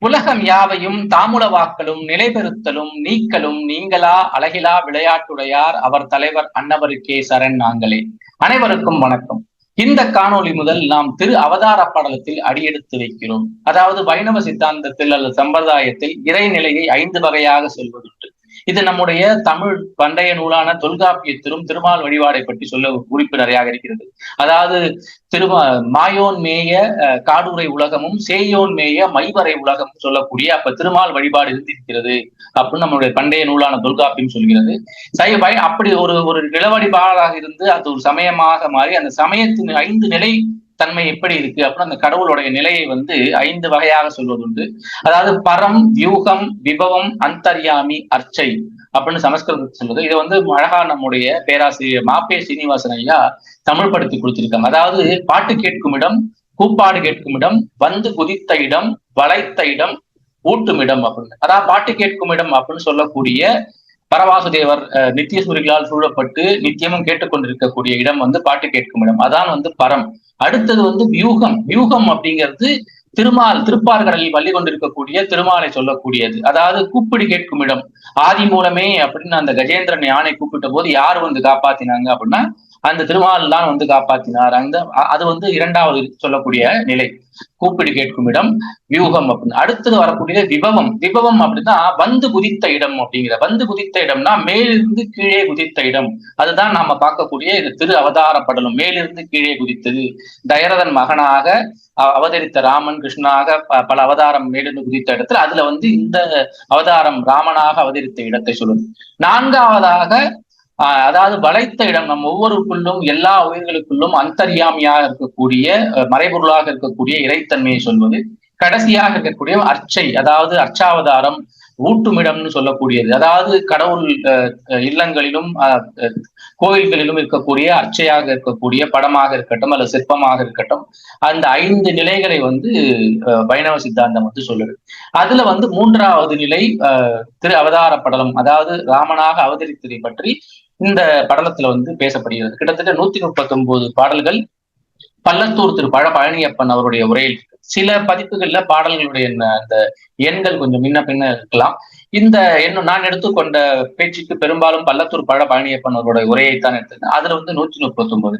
உலகம் யாவையும் தாமுல வாக்களும் நிலைபெறுத்தலும் நீக்கலும் நீங்களா அழகிலா விளையாட்டுடையார் அவர் தலைவர் அன்னவருக்கே சரண் நாங்களே. அனைவருக்கும் வணக்கம். இந்த காணொளி முதல் நாம் திரு அவதார படலத்தில் அடியெடுத்து வைக்கிறோம். அதாவது வைணவ சித்தாந்தத்தில் அல்லது சம்பிரதாயத்தில் இறைநிலையை ஐந்து வகையாக சொல்வதுண்டு. இது நம்முடைய தமிழ் பண்டைய நூலான தொல்காப்பியத்திலும் திருமால் வழிபாடை பற்றி சொல்ல குறிப்பு நிறையாக இருக்கிறது? அதாவது திருமா மாயோன் மேய காடுரை உலகமும் சேயோன் மேய மைவரை உலகமும் சொல்லக்கூடிய அப்ப திருமால் வழிபாடு இருந்திருக்கிறது அப்படின்னு நம்மளுடைய பண்டைய நூலான தொல்காப்பியம் சொல்கிறது. சைபாய் அப்படி ஒரு ஒரு நிலவழிபாடாக இருந்து அது ஒரு சமயமாக மாறி அந்த சமயத்தின் ஐந்து நிலை தன்மை எப்படி இருக்கு? அப்படின்னு அந்த கடவுளுடைய நிலையை வந்து ஐந்து வகையாக சொல்வதுண்டு. அதாவது பரம் வியூகம் விபவம் அந்தர்யாமி அர்ச்சை அப்படின்னு சமஸ்கிருதத்தை சொல்வது இதை வந்து அழகா நம்முடைய பேராசிரியர் மாப்பே சீனிவாசன் ஐயா தமிழ் படுத்தி கொடுத்திருக்காங்க. அதாவது பாட்டு கேட்கும் இடம் கூப்பாடு கேட்கும் இடம் வந்து குதித்த இடம் வளைத்த இடம் ஊட்டும் இடம் அப்படின்னு. அதாவது பாட்டு கேட்கும் இடம் அப்படின்னு சொல்லக்கூடிய பரவாசுதேவர் நித்திய சூரிகளால் சூழப்பட்டு நித்தியமும் கேட்டுக்கொண்டிருக்கக்கூடிய இடம் வந்து பாட்டு கேட்கும் இடம். அதான் வந்து பரம். அடுத்தது வந்து வியூகம். வியூகம் அப்படிங்கிறது திருமால் திருப்பார்கடலில் வள்ளி கொண்டிருக்கக்கூடிய திருமாலை சொல்லக்கூடியது. அதாவது கூப்பிடு கேட்கும் இடம். ஆதி மூலமே அப்படின்னு அந்த கஜேந்திரன் யானை கூப்பிட்ட போது யார் வந்து காப்பாத்தினாங்க அப்படின்னா அந்த திருமால் தான் வந்து காப்பாத்தினார். அந்த அது வந்து இரண்டாவது சொல்லக்கூடிய நிலை. கூப்பிடு கேட்கும் இடம் வியூகம் அப்படின்னு. அடுத்தது வரக்கூடிய விபவம். விபவம் அப்படின்னா வந்து குதித்த இடம் அப்படிங்கிற. வந்து குதித்த இடம்னா மேலிருந்து கீழே குதித்த இடம். அதுதான் நாம பார்க்கக்கூடிய இது திரு அவதாரப்படலும் மேலிருந்து கீழே குதித்தது. தயரதன் மகனாக அவதரித்த ராமன் கிருஷ்ணாக பல அவதாரம் மேலிருந்து குதித்த இடத்துல அதுல வந்து இந்த அவதாரம் ராமனாக அவதரித்த இடத்தை சொல்லுது. நான்காவதாக அதாவது வளைத்த இடம் நம் ஒவ்வொருக்குள்ளும் எல்லா உயிர்களுக்குள்ளும் அந்தரியாமியாக இருக்கக்கூடிய மறைபொருளாக இருக்கக்கூடிய இறைத்தன்மையை சொல்வது கடைசியாக இருக்கக்கூடிய அர்ச்சை அதாவது அர்ச்சாவதாரம் ஊட்டுமிடம்னு சொல்லக்கூடியது. அதாவது கடவுள் இல்லங்களிலும் கோயில்களிலும் இருக்கக்கூடிய அர்ச்சையாக இருக்கக்கூடிய படமாக இருக்கட்டும் அல்லது சிற்பமாக இருக்கட்டும் அந்த ஐந்து நிலைகளை வந்து வைணவ சித்தாந்தம் வந்து சொல்லுது. அதுல வந்து மூன்றாவது நிலை திரு அவதார படலம் அதாவது ராமனாக அவதரித்ததை பற்றி இந்த படலத்துல வந்து பேசப்படுகிறது. கிட்டத்தட்ட நூத்தி முப்பத்தி ஒன்பது பாடல்கள் பள்ளத்தூர் திரு பழ பழனியப்பன் அவருடைய உரையில் சில பதிப்புகள்ல பாடல்களுடைய அந்த எண்கள் கொஞ்சம் முன்ன பின்ன இருக்கலாம். இந்த என்ன நான் எடுத்துக்கொண்ட பேச்சுக்கு பெரும்பாலும் பள்ளத்தூர் பழ பழனியப்பன் அவருடைய உரையைத்தான் எடுத்திருந்தேன் அதுல வந்து நூத்தி முப்பத்தி ஒன்பது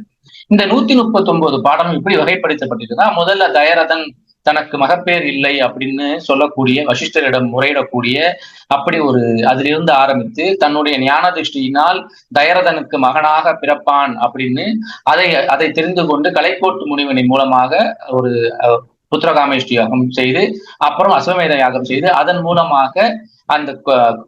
இந்த நூத்தி முப்பத்தி ஒன்பது பாடம் இப்படி வகைப்படுத்தப்பட்டிருக்குன்னா முதல்ல தயரதன் தனக்கு மகப்பேர் இல்லை அப்படின்னு சொல்லக்கூடிய வசிஷ்டரிடம் முறையிடக்கூடிய அப்படி ஒரு அதிலிருந்து ஆரம்பித்து தன்னுடைய ஞான திருஷ்டியினால் தயரதனுக்கு மகனாக பிறப்பான் அப்படின்னு அதை அதை தெரிந்து கொண்டு கலைக்கோட்டு முனிவனின் மூலமாக ஒரு புத்திரகாமேஷ்டி யாகம் செய்து அப்புறம் அஸ்வமேத யாகம் செய்து அதன் மூலமாக அந்த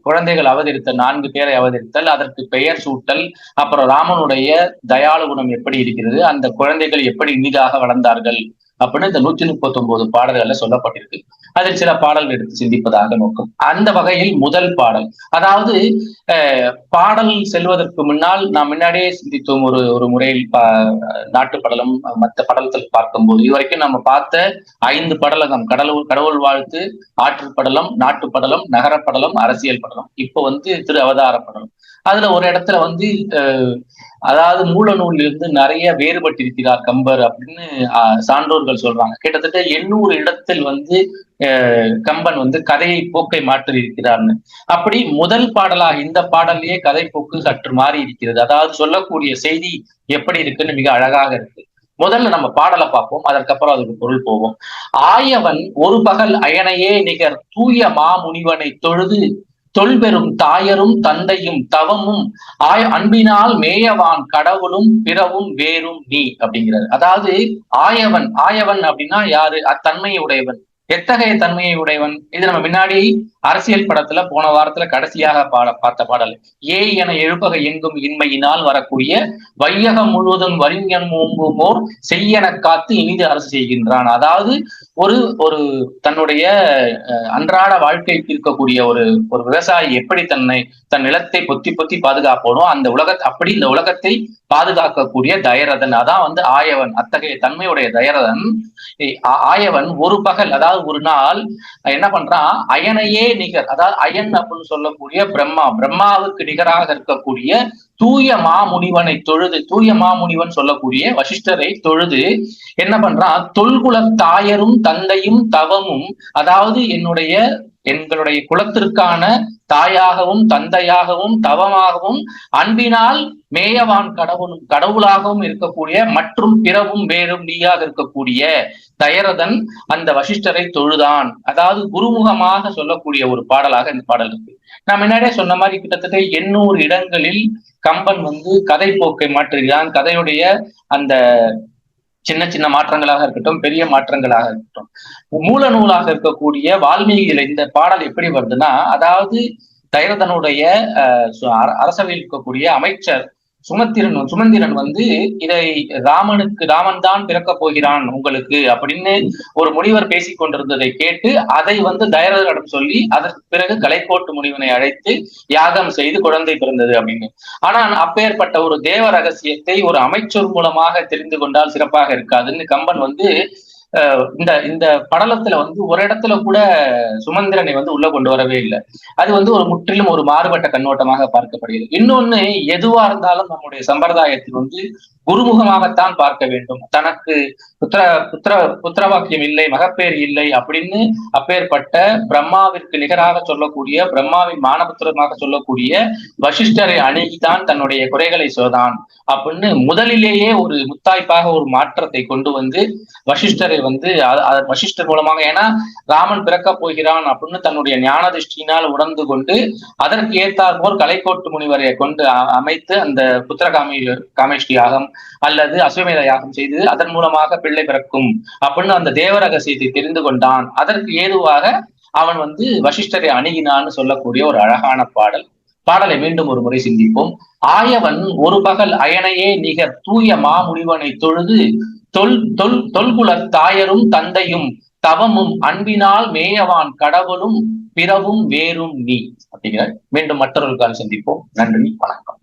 குழந்தைகள் அவதரித்த நான்கு பேரை அவதரித்தல் அதற்கு பெயர் சூட்டல் அப்புறம் ராமனுடைய தயாளு குணம் எப்படி இருக்கிறது அந்த குழந்தைகள் எப்படி இனிதாக வளர்ந்தார்கள் அப்படின்னு இந்த நூத்தி முப்பத்தி ஒன்பது பாடல்கள்ல சொல்லப்பட்டிருக்கு. அதில் சில பாடல்கள் எடுத்து சிந்திப்பதாக நோக்கம். அந்த வகையில் முதல் பாடல் அதாவது பாடல் செல்வதற்கு முன்னால் நாம் முன்னாடியே சிந்தித்தோம் ஒரு ஒரு முறையில் நாட்டு படலம் மற்ற படலத்தில் பார்க்கும்போது இதுவரைக்கும் நம்ம பார்த்த ஐந்து படலகம் கடவுள் கடவுள் வாழ்த்து ஆற்று படலம் நாட்டு படலம் நகர படலம் அரசியல் படலம். இப்போ வந்து திரு அவதார படலம். அதுல ஒரு இடத்துல வந்து அதாவது மூல நூலிலிருந்து நிறைய வேறுபட்டிருக்கிறார் கம்பர் அப்படின்னு சான்றோர்கள் சொல்றாங்க. கிட்டத்தட்ட எண்ணூறு இடத்தில் வந்து கம்பன் வந்து கதையை போக்கை மாற்றி இருக்கிறார்னு அப்படி முதல் பாடலாக இந்த பாடல்லையே கதை போக்கு சற்று மாறி இருக்கிறது அதாவது சொல்லக்கூடிய செய்தி எப்படி இருக்குன்னு மிக அழகாக இருக்கு. முதல்ல நம்ம பாடலை பார்ப்போம். அதற்கப்புறம் அதுக்கு பொருள் போவோம். ஆயவன் ஒரு பகல் அயனையே நிகர் தூய மாமுனிவனை தொழுது தொல்பெரும் தாயரும் தந்தையும் தவமும் ஆய அன்பினால் மேயவான் கடவுளும் பிறவும் வேறும் நீ அப்படிங்கிறது அதாவது ஆயவன் ஆயவன் அப்படின்னா யாரு? அத்தன்மையை உடையவன் எத்தகைய தன்மையை உடையவன் இது நம்ம முன்னாடி அரசியல் படத்துல போன வாரத்துல கடைசியாக பாட பார்த்த பாடல் ஏ என எழுப்பக எங்கும் இன்மையினால் வரக்கூடிய வையகம் முழுவதும் வரிஞன் ஓம்புமோர் செய்யன காத்து இனிது அரசு செய்கின்றான். அதாவது ஒரு ஒரு தன்னுடைய அன்றாட வாழ்க்கைக்கு இருக்கக்கூடிய ஒரு ஒரு விவசாயி எப்படி தன்னை தன் நிலத்தை பொத்தி பொத்தி பாதுகாப்போனோ அந்த உலகத்தை அப்படி இந்த உலகத்தை பாதுகாக்கக்கூடிய தயரதன். அதான் வந்து ஆயவன் அத்தகைய தன்மையுடைய தயரதன். ஆயவன் ஒரு பகல் அதாவது ஒரு நாள் என்ன பண்றான்? அயனையே நிகர் அதாவது அயன் அப்படின்னு சொல்லக்கூடிய பிரம்மா பிரம்மாவுக்கு நிகராக இருக்கக்கூடிய தூய மாமுனிவனை தொழுது தூய மாமுனிவன் சொல்லக்கூடிய வசிஷ்டரை தொழுது என்ன பண்றான்? தொல்குல தாயரும் தந்தையும் தவமும் அதாவது என்னுடைய எங்களுடைய குலத்திற்கான தாயாகவும் தந்தையாகவும் தவமாகவும் அன்பினால் மேயவான் கடவுளும் கடவுளாகவும் இருக்கக்கூடிய மற்றும் பிறவும் வேறும் நீயாக இருக்கக்கூடிய தயரதன் அந்த வசிஷ்டரை தொழுதான். அதாவது குருமுகமாக சொல்லக்கூடிய ஒரு பாடலாக இந்த பாடல் இருக்கு. நான் முன்னாடியே சொன்ன மாதிரி கிட்டத்தட்ட எண்ணூறு இடங்களில் கம்பன் வந்து கதை போக்கை மாற்றுகிறான். கதையுடைய அந்த சின்ன சின்ன மாற்றங்களாக இருக்கட்டும் பெரிய மாற்றங்களாக இருக்கட்டும். மூல நூலாக இருக்கக்கூடிய வால்மீகியில இந்த பாடல் எப்படி வருதுன்னா அதாவது தைரதனுடைய அரசவையில் இருக்கக்கூடிய அமைச்சர் சுமத்திரன் சுமந்திரன் வந்து இதை ராமனுக்கு ராமன் தான் பிறக்க போகிறான் உங்களுக்கு அப்படின்னு ஒரு முனிவர் பேசிக் கொண்டிருந்ததை கேட்டு அதை வந்து தயரரிடம் சொல்லி அதற்கு பிறகு கலைக்கோட்டு முனிவனை அழைத்து யாகம் செய்து குழந்தை பிறந்தது அப்படின்னு. ஆனால் அப்பேற்பட்ட ஒரு தேவ ரகசியத்தை ஒரு அமைச்சர் மூலமாக தெரிந்து கொண்டால் சிறப்பாக இருக்காதுன்னு கம்பன் வந்து இந்த இந்த படலத்துல வந்து ஒரு இடத்துல கூட சுமந்திரனை வந்து உள்ள கொண்டு வரவே இல்லை. அது வந்து ஒரு முற்றிலும் ஒரு மாறுபட்ட கண்ணோட்டமாக பார்க்கப்படுகிறது. இன்னொன்னு எதுவா இருந்தாலும் நம்முடைய சம்பிரதாயத்தில் வந்து குருமுகமாகத்தான் பார்க்க வேண்டும். தனக்கு புத்திர புத்திர புத்திரவாக்கியம் இல்லை மகப்பேர் இல்லை அப்படின்னு அப்பேற்பட்ட பிரம்மாவிற்கு நிகராக சொல்லக்கூடிய பிரம்மாவின் மானபுத்திரமாக சொல்லக்கூடிய வசிஷ்டரை அணுகிதான் தன்னுடைய குறைகளை சொல்தான் அப்படின்னு முதலிலேயே ஒரு முத்தாய்ப்பாக ஒரு மாற்றத்தை கொண்டு வந்து வசிஷ்டரை வந்து வசிஷ்டர் மூலமாக ஏன்னா ராமன் பிறக்க போகிறான் அப்படின்னு தன்னுடைய ஞான திருஷ்டியினால் உணர்ந்து கொண்டு அதற்கு ஏற்றார் போர் கலைக்கோட்டு முனிவரை கொண்டு அமைத்து அந்த புத்திரகாமி காமேஷ்டி யாகம் அல்லது அஸ்வமேத யாகம் செய்து அதன் மூலமாக பிள்ளை பிறக்கும் அப்படின்னு அந்த தேவ ரகசியத்தை தெரிந்து கொண்டான். அதற்கு ஏதுவாக அவன் வந்து வசிஷ்டரை அணுகினான்னு சொல்லக்கூடிய ஒரு அழகான பாடல். பாடலை மீண்டும் ஒரு முறை சிந்திப்போம். ஆயவன் ஒரு பகல் அயனையே நிகர் தூய மாமுனிவனை தொழுது தொல் தொல் தொல்குல தாயரும் தந்தையும் தவமும் அன்பினால் மேயவான் கடவுளும் பிறவும் வேறும் நீ. அப்படிங்கிற மீண்டும் மற்றொரு கால் சந்திப்போம். நன்றி வணக்கம்.